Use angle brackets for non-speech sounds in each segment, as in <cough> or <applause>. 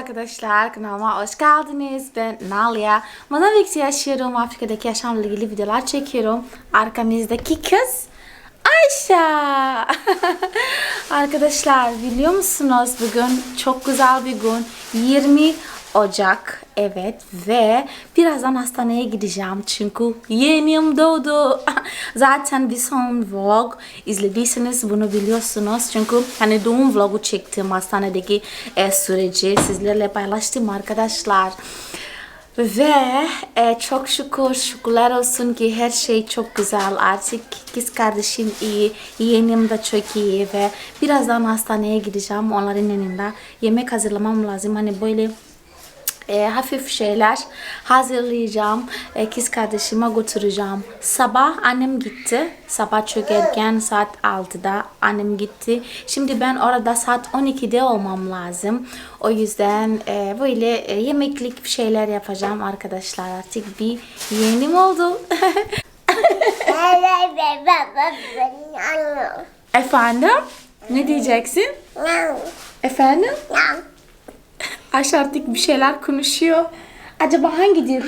arkadaşlar kanalıma hoş geldiniz. Ben Nalia. Mozambik'te yaşıyorum. Afrika'daki yaşamla ilgili videolar çekiyorum. Arkamızdaki kız Ayşe. <laughs> arkadaşlar biliyor musunuz bugün çok güzel bir gün. 20 Ocak evet ve birazdan hastaneye gideceğim çünkü yeğenim doğdu. <laughs> Zaten bir son vlog izlediyseniz bunu biliyorsunuz çünkü hani doğum vlogu çektim hastanedeki e, süreci sizlerle paylaştım arkadaşlar. Ve e, çok şükür, şükürler olsun ki her şey çok güzel. Artık kız kardeşim iyi, yeğenim de çok iyi ve birazdan hastaneye gideceğim. Onların yanında yemek hazırlamam lazım. Hani böyle e, hafif şeyler hazırlayacağım. E, kız kardeşime götüreceğim. Sabah annem gitti. Sabah çok erken saat 6'da annem gitti. Şimdi ben orada saat 12'de olmam lazım. O yüzden e, böyle e, yemeklik şeyler yapacağım arkadaşlar. Artık bir yeğenim oldu. <laughs> Efendim? Ne diyeceksin? Efendim? Ayşe artık bir şeyler konuşuyor. Acaba hangidir?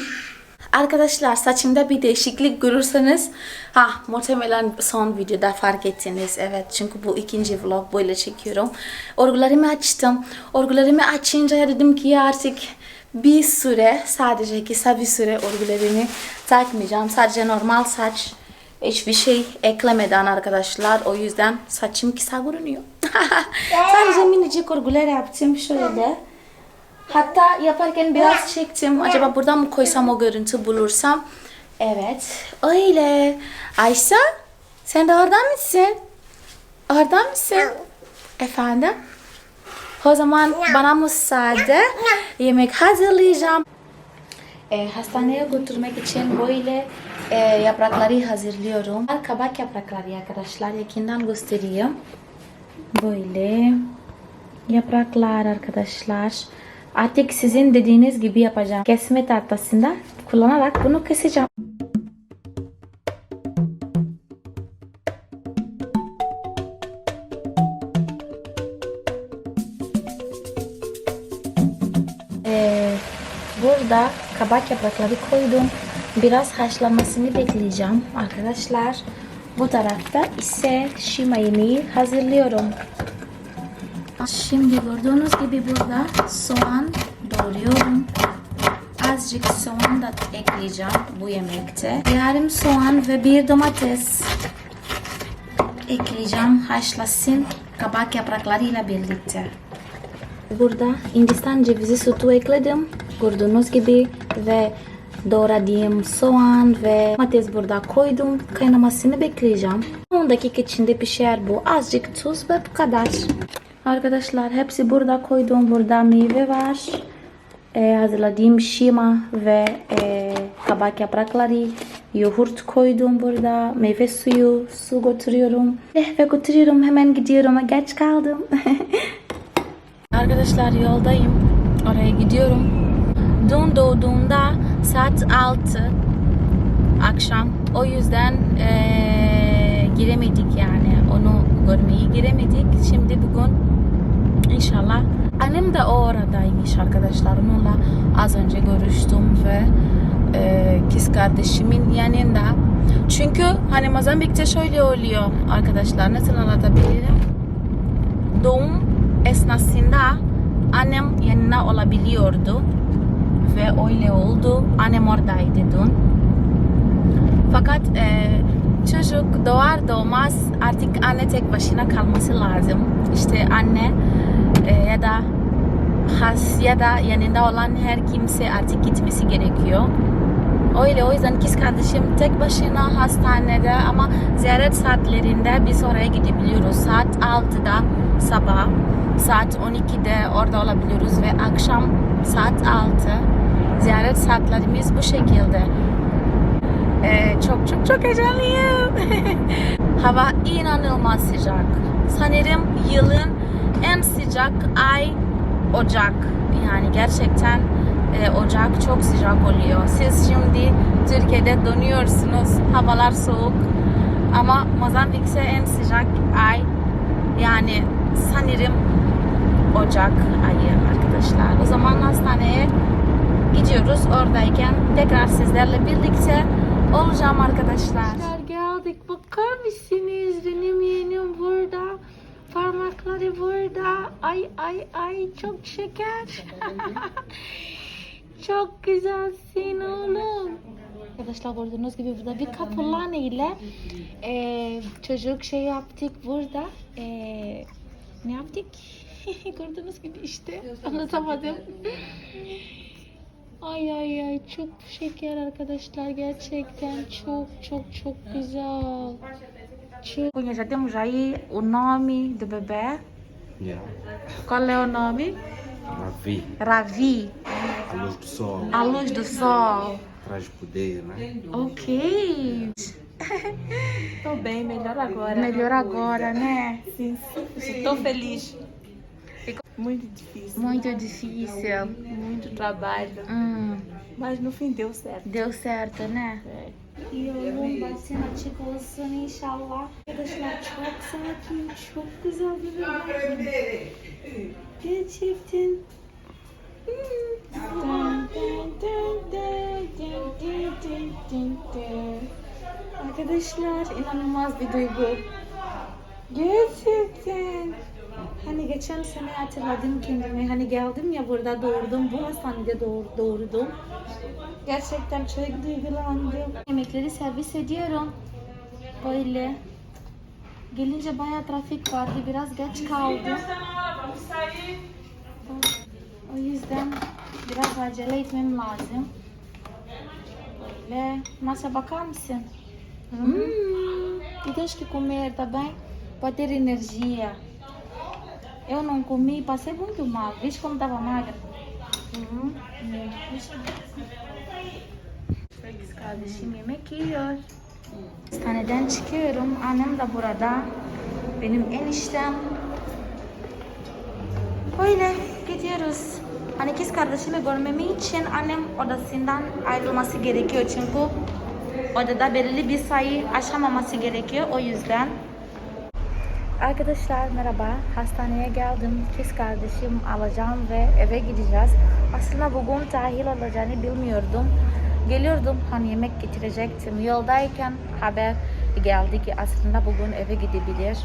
Arkadaşlar saçımda bir değişiklik görürseniz ha muhtemelen son videoda fark ettiniz. Evet çünkü bu ikinci vlog böyle çekiyorum. Örgülerimi açtım. Örgülerimi açınca dedim ki ya artık bir süre sadece kısa bir süre örgülerimi takmayacağım. Sadece normal saç hiçbir şey eklemeden arkadaşlar. O yüzden saçım kısa görünüyor. <laughs> sadece minicik örgüler yaptım şöyle. Hatta yaparken biraz çektim. Acaba buradan mı koysam o görüntü bulursam. Evet. Öyle. Ayşe sen de orada mısın? Orada mısın? Efendim? O zaman bana müsaade. Yemek hazırlayacağım. E, hastaneye götürmek için böyle e, yaprakları hazırlıyorum. Kabak yaprakları arkadaşlar. Yakından göstereyim. Böyle yapraklar arkadaşlar. Artık sizin dediğiniz gibi yapacağım. Kesme tahtasında kullanarak bunu keseceğim. Ee, burada kabak yaprakları koydum. Biraz haşlanmasını bekleyeceğim arkadaşlar. Bu tarafta ise şima hazırlıyorum. Şimdi gördüğünüz gibi burada soğan doğruyorum. Azıcık soğan da ekleyeceğim bu yemekte. Yarım soğan ve bir domates ekleyeceğim haşlasın kabak yapraklarıyla birlikte. Burada Hindistan cevizi sütü ekledim. Gördüğünüz gibi ve doğradığım soğan ve domates burada koydum. Kaynamasını bekleyeceğim. 10 dakika içinde pişer bu. Azıcık tuz ve bu kadar. Arkadaşlar hepsi burada koydum. Burada meyve var. Ee, hazırladığım şima ve e, kabak yaprakları. Yoğurt koydum burada. Meyve suyu, su götürüyorum. Eh, ve götürüyorum. Hemen gidiyorum. Geç kaldım. <laughs> Arkadaşlar yoldayım. Oraya gidiyorum. Dün doğduğumda saat 6 akşam. O yüzden eee, giremedik yani. Onu görmeyi giremedik. Şimdi bugün inşallah annem de o oradaymış arkadaşlar. Onunla az önce görüştüm ve eee kız kardeşimin yanında. Çünkü hani Mozambik'te şöyle oluyor arkadaşlar. Nasıl anlatabilirim? Doğum esnasında annem yanına olabiliyordu ve öyle oldu. Annem oradaydı dün. Fakat e, çocuk doğar doğmaz artık anne tek başına kalması lazım. İşte anne e, ya da has ya da yanında olan her kimse artık gitmesi gerekiyor. Öyle o yüzden kız kardeşim tek başına hastanede ama ziyaret saatlerinde biz oraya gidebiliyoruz. Saat 6'da sabah, saat 12'de orada olabiliyoruz ve akşam saat 6 ziyaret saatlerimiz bu şekilde. Ee, çok çok çok heyecanlıyım. <laughs> Hava inanılmaz sıcak. Sanırım yılın en sıcak ay Ocak. Yani gerçekten e, Ocak çok sıcak oluyor. Siz şimdi Türkiye'de donuyorsunuz. Havalar soğuk. Ama Mozambik'te en sıcak ay yani sanırım Ocak ayı arkadaşlar. arkadaşlar. O zaman hastaneye gidiyoruz. Oradayken tekrar sizlerle birlikte olacağım arkadaşlar. Geldik. Bakar mısınız? Benim yeğenim burada. Parmakları burada. Ay ay ay çok şeker. <laughs> çok güzelsin oğlum. Arkadaşlar gördüğünüz gibi burada bir kaplan ile eee, çocuk şey yaptık burada. Eee, ne yaptık? <laughs> gördüğünüz gibi işte anlatamadım. Ay ay ay çok şeker arkadaşlar gerçekten çok çok çok güzel. Çok. Cunha, já temos aí o nome do bebê. Yeah. Qual é o nome? Ravi, Ravi, a luz do sol, a luz do sol. traz poder, né? Ok. <laughs> Tô bem, melhor agora. Melhor agora, né? Sim, Tô feliz. Muito difícil, Muito difícil. muito trabalho. Hum, Mas no fim deu certo. deu certo, né? É. Yolun baksana açık olsun inşallah. Arkadaşlar çok sakin, çok güzel bir bölüm. Gerçekten. Arkadaşlar inanılmaz bir duygu. Gerçekten. Hani geçen sene hatırladım kendimi. Hani geldim ya burada doğurdum. Bu hastanede doğurdum. Gerçekten çok duygulandım. Yemekleri servis ediyorum. Böyle. Gelince bayağı trafik vardı. Biraz geç kaldım. O yüzden biraz acele etmem lazım. Böyle. Nasıl bakar mısın? Hmm. E tens que comer, tá bem? Para ter energia. Eu não comi, passei muito mal. Viste como estava magra? Uhum. Kız kardeşim yemek yiyor. Hastaneden çıkıyorum. Annem de burada. Benim eniştem. Böyle gidiyoruz. Hani kız kardeşimi görmemi için annem odasından ayrılması gerekiyor çünkü odada belirli bir sayı aşamaması gerekiyor o yüzden. Arkadaşlar merhaba. Hastaneye geldim. Kız kardeşim alacağım ve eve gideceğiz. Aslında bugün tahil olacağını bilmiyordum. Geliyordum hani yemek getirecektim. Yoldayken haber geldi ki aslında bugün eve gidebilir.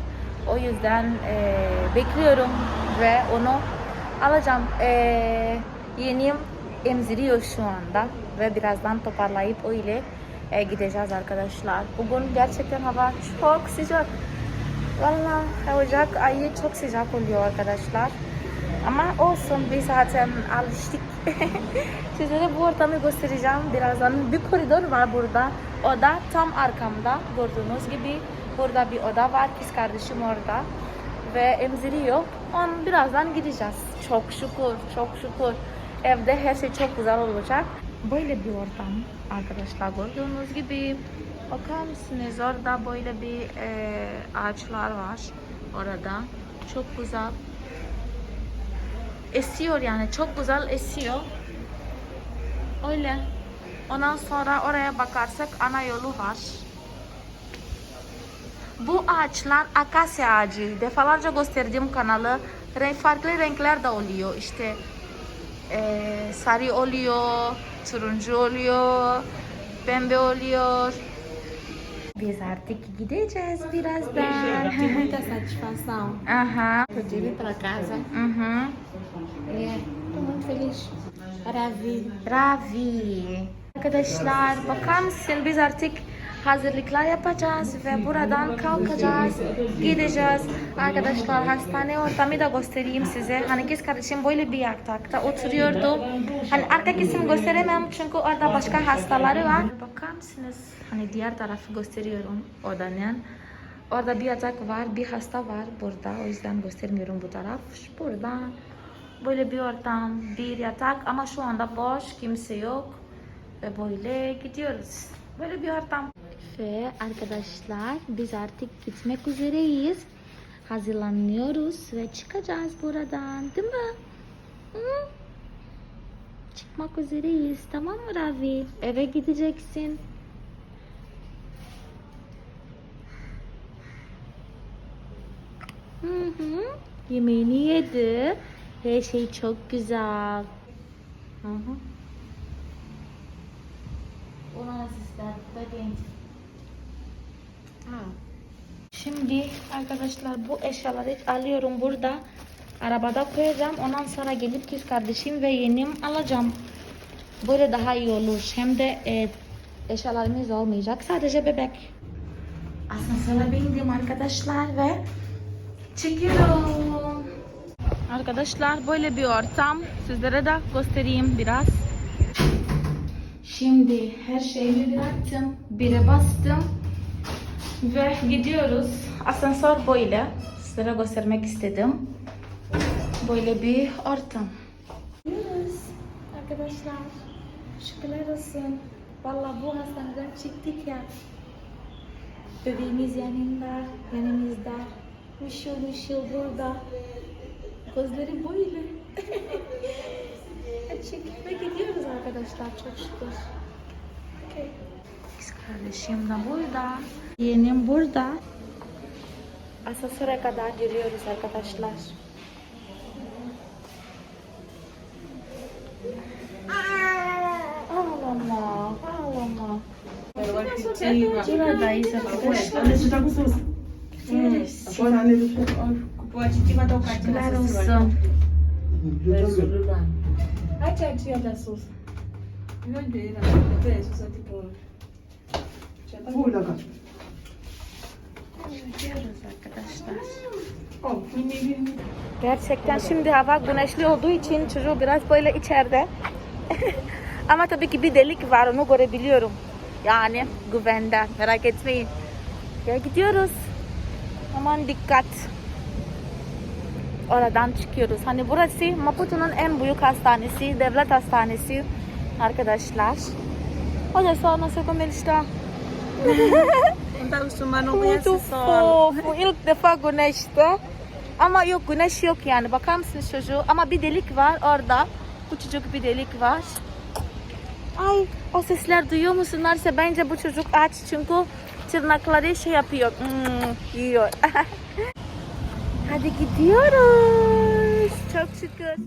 O yüzden eee, bekliyorum ve onu alacağım. Eee yeğenim emziriyor şu anda ve birazdan toparlayıp öyle eee, gideceğiz arkadaşlar. Bugün gerçekten hava çok sıcak. Valla Ocak ayı çok sıcak oluyor arkadaşlar. Ama olsun biz zaten alıştık. <laughs> Sizlere bu ortamı göstereceğim birazdan. Bir koridor var burada. O da tam arkamda gördüğünüz gibi. Burada bir oda var. Kız kardeşim orada. Ve emziriyor. On birazdan gideceğiz. Çok şükür, çok şükür. Evde her şey çok güzel olacak. Böyle bir ortam arkadaşlar gördüğünüz gibi. Bakar mısınız orada böyle bir e, ağaçlar var orada. Çok güzel. Esiyor yani çok güzel esiyor. Öyle. Ondan sonra oraya bakarsak ana yolu var. Bu ağaçlar akasya ağacı. Defalarca gösterdiğim kanalı renk, farklı renkler de oluyor. İşte eee sarı oluyor, turuncu oluyor, pembe oluyor. Biz artık gideceğiz birazdan. Tive muita satisfação. Para casa. É, tô muito feliz. Maravilha. Ravi. Arkadaşlar bakar mısın biz artık hazırlıklar yapacağız ve buradan kalkacağız, gideceğiz. Arkadaşlar hastane ortamı da göstereyim size. Hani kız kardeşim böyle bir yatakta oturuyordu. Hani arka kısmı gösteremem çünkü orada başka hastaları var. Bakar mısınız? Hani diğer tarafı gösteriyorum odanın. Orada bir yatak var, bir hasta var burada. O yüzden göstermiyorum bu taraf. Burada böyle bir ortam, bir yatak ama şu anda boş, kimse yok. Ve böyle gidiyoruz. Böyle bir ortam. Ve arkadaşlar biz artık gitmek üzereyiz. Hazırlanıyoruz ve çıkacağız buradan. Değil mi? Hı? Çıkmak üzereyiz. Tamam mı Ravi? Eve gideceksin. Hı hı. Yemeğini yedi. Her şey çok güzel. Hı hı. Ona? Bakayım. Şimdi arkadaşlar bu eşyaları alıyorum burada. Arabada koyacağım. Ondan sonra gelip kız kardeşim ve yeğenim alacağım. Böyle daha iyi olur. Hem de e, eşyalarımız olmayacak. Sadece bebek. Asansöre bindim arkadaşlar ve çekiyorum. Arkadaşlar böyle bir ortam. Sizlere de göstereyim biraz. Şimdi her şeyi bıraktım. Bire bastım. Ve gidiyoruz. Asansör böyle. Sizlere göstermek istedim. Böyle bir ortam. Gidiyoruz arkadaşlar. Şükürler olsun. Valla bu hastaneden çıktık ya. Bebeğimiz yanında, yanımızda. Mışıl mışıl burada. Gözleri böyle. Açık <laughs> ve gidiyoruz arkadaşlar çok şükür. Okay. Kız kardeşim de burada. Yeğenim burada. Asansöre kadar yürüyoruz arkadaşlar. Ağlama, ağlama. Buradayız arkadaşlar. Şükürler olsun. Gidiyoruz arkadaşlar. Gerçekten şimdi hava güneşli olduğu için çocuğu biraz böyle içeride. <laughs> Ama tabii ki bir delik var onu görebiliyorum. Yani güvende merak etmeyin. Ya gidiyoruz. Aman dikkat. Oradan çıkıyoruz. Hani burası Maputo'nun en büyük hastanesi, devlet hastanesi arkadaşlar. Olha só, nasceu como ele está. Muito fofo. İlk defa güneşte. Ama yok güneş yok yani. Bakar mısınız çocuğu? Ama bir delik var orada. Bu çocuk bir delik var. Ay o sesler duyuyor musunlarsa bence bu çocuk aç çünkü tırnakları şey yapıyor. Hmm, yiyor. <laughs> Hadi gidiyoruz. Çok şükür.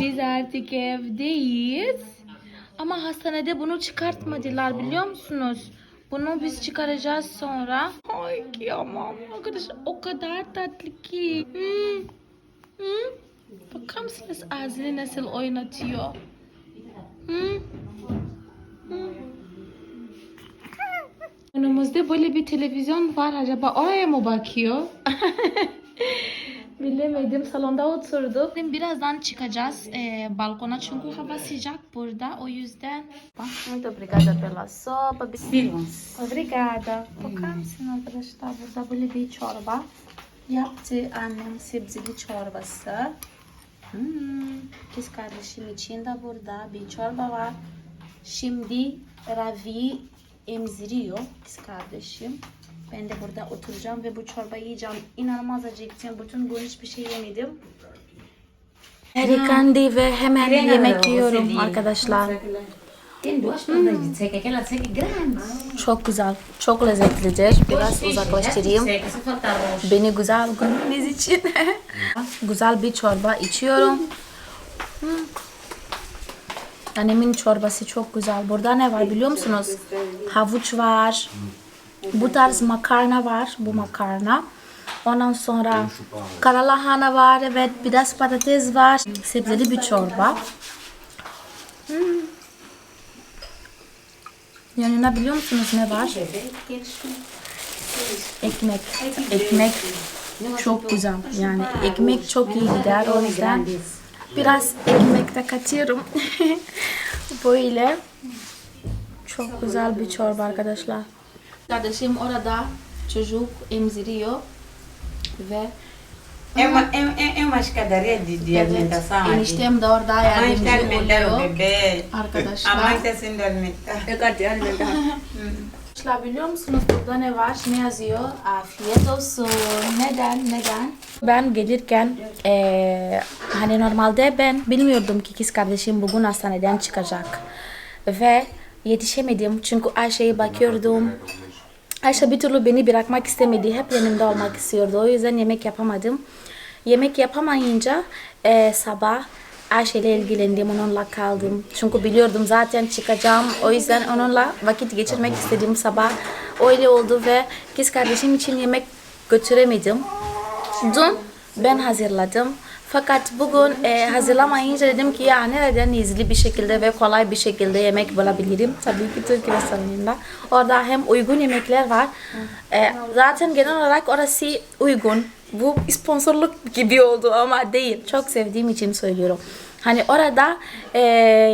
Biz artık evdeyiz. Ama hastanede bunu çıkartmadılar biliyor musunuz? Bunu biz çıkaracağız sonra. Ay kıyamam. Arkadaşlar o kadar tatlı ki. Hmm. Hmm. Bakar mısınız ağzını nasıl oynatıyor? Hmm. Önümüzde böyle bir televizyon var. Acaba oraya mı bakıyor? <laughs> Bilemedim. Salonda oturduk. Birazdan çıkacağız e, balkona çünkü hava sıcak burada. O yüzden. Muito obrigada pela sopa. Obrigada. Bakar mısın arkadaşlar? Burada böyle bir çorba yaptı annem sebzeli çorbası. Hmm. Kız kardeşim için de burada bir çorba var. Şimdi Ravi emziriyor kız kardeşim. Ben de burada oturacağım ve bu çorbayı yiyeceğim. İnanılmaz acıktım. Bütün gün hiçbir şey yemedim. Erikandı ve hemen yemek yiyorum arkadaşlar. Çok güzel, çok lezzetlidir. Biraz uzaklaştırayım. Beni güzel gününüz için. <laughs> güzel bir çorba içiyorum. Annemin çorbası çok güzel. Burada ne var biliyor musunuz? Havuç var. Bu tarz makarna var. Bu makarna. Ondan sonra karalahana var. Evet biraz patates var. Sebzeli bir çorba. Hmm. Yanına biliyor musunuz ne var? Ekmek. Ekmek çok güzel. Yani ekmek çok iyi gider. O yüzden biraz ekmek de katıyorum. <laughs> Böyle. Çok güzel bir çorba arkadaşlar. Kardeşim orada çocuk emziriyor ve É uma, é, é, é uma escadaria de, de alimentação aqui. eniştem de orada yardımcı oluyor. Arkadaşlar. mãe está sendo alimentada. Arkadaşlar biliyor musunuz burada ne var? Ne yazıyor? Afiyet olsun. Neden? Neden? Ben gelirken eee, hani normalde ben bilmiyordum ki kız kardeşim bugün hastaneden çıkacak. Ve yetişemedim çünkü Ayşe'ye bakıyordum. Ayşe bir türlü beni bırakmak istemedi. Hep yanımda olmak istiyordu. O yüzden yemek yapamadım. Yemek yapamayınca eee, sabah Ayşe ile ilgilendim, onunla kaldım. Çünkü biliyordum zaten çıkacağım. O yüzden onunla vakit geçirmek istedim sabah. Öyle oldu ve kız kardeşim için yemek götüremedim. Dün ben hazırladım. Fakat bugün e, hazırlamayınca dedim ki ya nereden hızlı bir şekilde ve kolay bir şekilde yemek bulabilirim. Tabii ki Türk restoranında. Orada hem uygun yemekler var. E, zaten genel olarak orası uygun. Bu sponsorluk gibi oldu ama değil. Çok sevdiğim için söylüyorum. Hani orada e,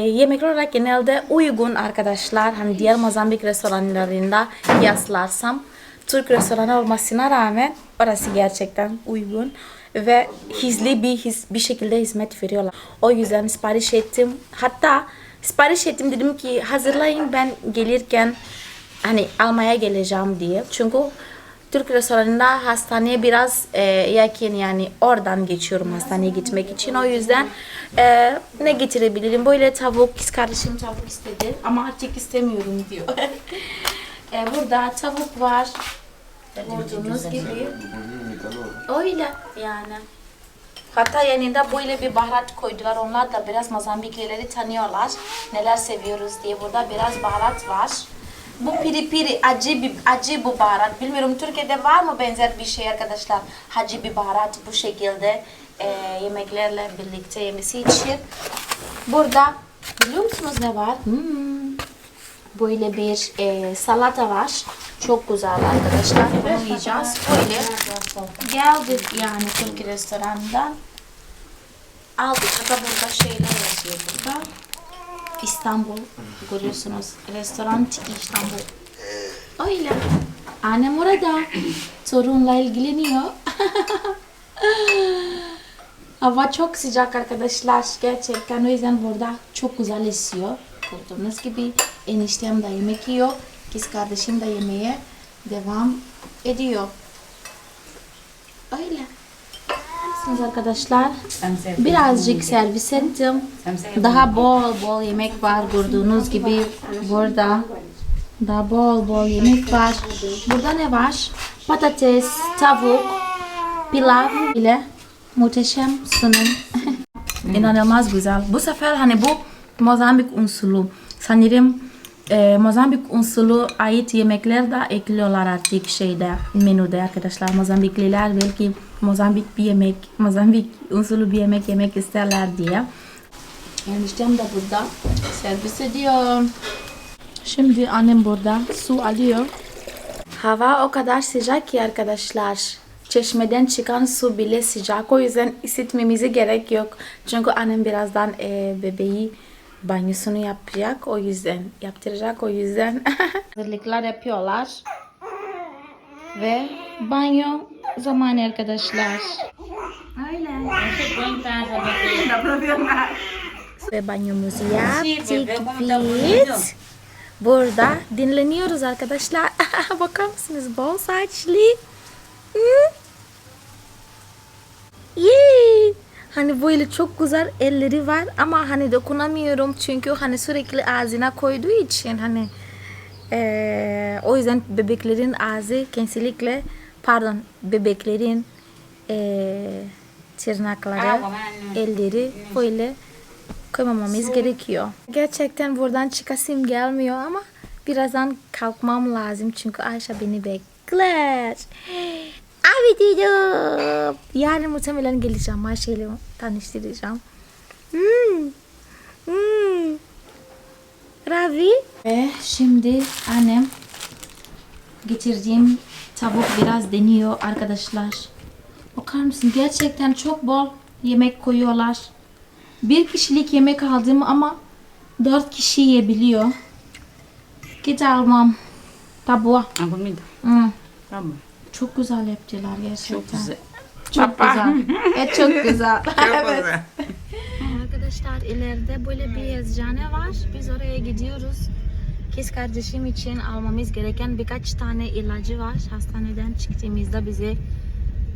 yemekler olarak genelde uygun arkadaşlar. Hani diğer Mozambik restoranlarında kıyaslarsam. Türk restoranı olmasına rağmen orası gerçekten uygun ve hizli bir his, bir şekilde hizmet veriyorlar. O yüzden sipariş ettim. Hatta sipariş ettim dedim ki hazırlayın ben gelirken hani almaya geleceğim diye. Çünkü Türk restoranında hastaneye biraz e, yakın yani oradan geçiyorum hastaneye gitmek için. O yüzden e, ne getirebilirim? Böyle tavuk, kız kardeşim tavuk istedi ama artık istemiyorum diyor. <laughs> e, burada tavuk var. Gördüğünüz gibi. Öyle yani. Hatta yanında böyle bir baharat koydular. Onlar da biraz Mozambiklileri tanıyorlar. Neler seviyoruz diye. Burada biraz baharat var. Bu piri piri acı bir acı bu baharat. Bilmiyorum Türkiye'de var mı benzer bir şey arkadaşlar? Acı bir baharat bu şekilde e, yemeklerle birlikte yemesi için. Burada biliyor musunuz ne var? Hmm. Böyle bir e, salata var. Çok güzel arkadaşlar. Bunu yiyeceğiz. Böyle geldik yani Türk restoranından. Aldık. Hatta burada şeyler yazıyor burada. İstanbul görüyorsunuz. Restoran İstanbul. Öyle. Annem orada. Sorunla ilgileniyor. <laughs> Hava çok sıcak arkadaşlar. Gerçekten o yüzden burada çok güzel esiyor. Gördüğünüz gibi eniştem de yemek yiyor. Kız kardeşim de yemeğe devam ediyor. Öyle. Siz arkadaşlar birazcık servis ettim. Daha bol bol yemek var gördüğünüz gibi burada. Daha bol bol yemek var. Burada ne var? Patates, tavuk, pilav ile muhteşem sunum. <laughs> İnanılmaz güzel. Bu sefer hani bu Mozambik unsuru. Sanırım e, Mozambik unsuru ait yemekler de ekliyorlar artık şeyde menüde arkadaşlar. Mozambikliler belki Mozambik bir yemek, Mozambik unsuru bir yemek yemek isterler diye. Eniştem de burada servis ediyor. Şimdi annem burada su alıyor. Hava o kadar sıcak ki arkadaşlar. Çeşmeden çıkan su bile sıcak. O yüzden ısıtmamıza gerek yok. Çünkü annem birazdan e, bebeği banyosunu yapacak. O yüzden yaptıracak. O yüzden <laughs> hazırlıklar yapıyorlar. Ve banyo zamanı arkadaşlar. Öyle. Ve banyomuzu yaptık biz. Burada dinleniyoruz arkadaşlar. <laughs> Bakar mısınız? Bol saçlı. Hı? Hani böyle çok güzel elleri var ama hani dokunamıyorum çünkü hani sürekli ağzına koyduğu için hani eee, o yüzden bebeklerin ağzı kesinlikle pardon bebeklerin eee tırnakları elleri böyle koymamamız gerekiyor. Gerçekten buradan çıkasım gelmiyor ama birazdan kalkmam lazım çünkü Ayşe beni bekler. Dedim. Yarın muhtemelen geleceğim. Ayşe ile tanıştıracağım. Hmm. Hmm. Ravi. Ve şimdi annem getirdiğim tavuk biraz deniyor arkadaşlar. Bakar mısın? Gerçekten çok bol yemek koyuyorlar. Bir kişilik yemek aldım ama dört kişi yiyebiliyor. Git almam. Tabuğa. A comida? Hmm. Bom. Çok güzel yaptılar gerçekten. Çok güzel. Çok güzel. evet çok <laughs> güzel. Çok evet. güzel. Arkadaşlar ileride böyle bir yazıcane var. Biz oraya gidiyoruz. kız kardeşim için almamız gereken birkaç tane ilacı var. Hastaneden çıktığımızda bize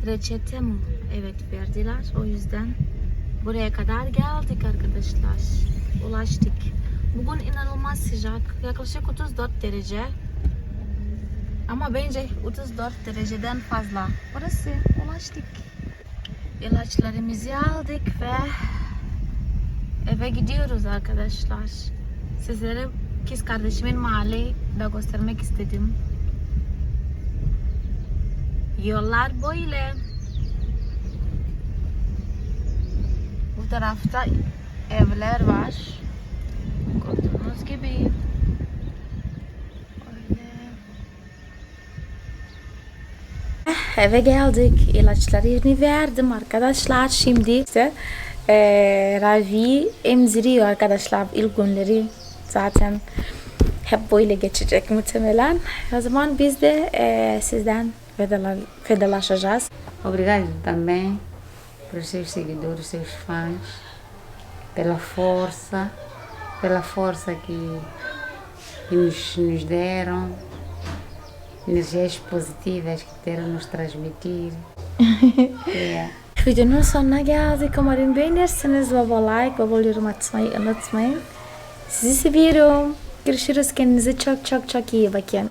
reçete mi? Evet verdiler. O yüzden buraya kadar geldik arkadaşlar. Ulaştık. Bugün inanılmaz sıcak. Yaklaşık 34 derece. Ama bence 34 dereceden fazla. Burası ulaştık. İlaçlarımızı aldık ve eve gidiyoruz arkadaşlar. Sizlere kız kardeşimin mahalleyi de göstermek istedim. Yollar böyle. Bu tarafta evler var. Gördüğünüz gibi. Eve geldik. İlaçlarını verdim arkadaşlar. Şimdi ise eee Ravi emziriyor arkadaşlar. İlk günleri zaten hep böyle geçecek muhtemelen. O zaman biz de eee, sizden vedala- vedalaşacağız. Obrigado também para os seus seguidores, seus fãs, pela força, pela força que, que nos, nos deram, energias positivas que deram nos transmitir. yeah. Videonun sonuna geldik. Umarım beğenirsiniz. Baba like, baba yorum atmayı unutmayın. Sizi seviyorum. Görüşürüz. Kendinize çok çok çok iyi bakın.